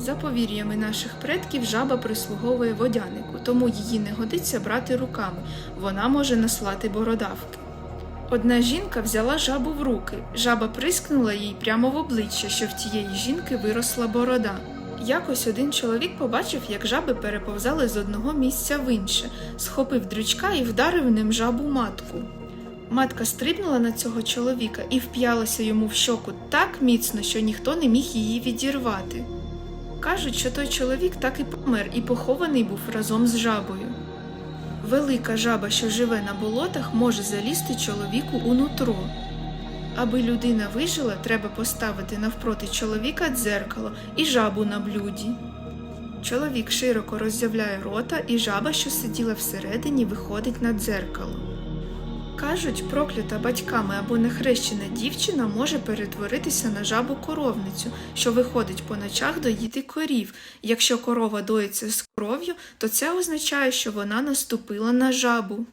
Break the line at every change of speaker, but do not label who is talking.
За повір'ями наших предків, жаба прислуговує водянику, тому її не годиться брати руками, вона може наслати бородавки. Одна жінка взяла жабу в руки. Жаба прискнула їй прямо в обличчя, що в тієї жінки виросла борода. Якось один чоловік побачив, як жаби переповзали з одного місця в інше, схопив дрючка і вдарив ним жабу матку. Матка стрибнула на цього чоловіка і вп'ялася йому в щоку так міцно, що ніхто не міг її відірвати. Кажуть, що той чоловік так і помер і похований був разом з жабою. Велика жаба, що живе на болотах, може залізти чоловіку у нутро. Аби людина вижила, треба поставити навпроти чоловіка дзеркало і жабу на блюді. Чоловік широко роззявляє рота, і жаба, що сиділа всередині, виходить на дзеркало. Кажуть, проклята батьками або нехрещена дівчина може перетворитися на жабу коровницю, що виходить по ночах доїти корів. Якщо корова доїться з кров'ю, то це означає, що вона наступила на жабу.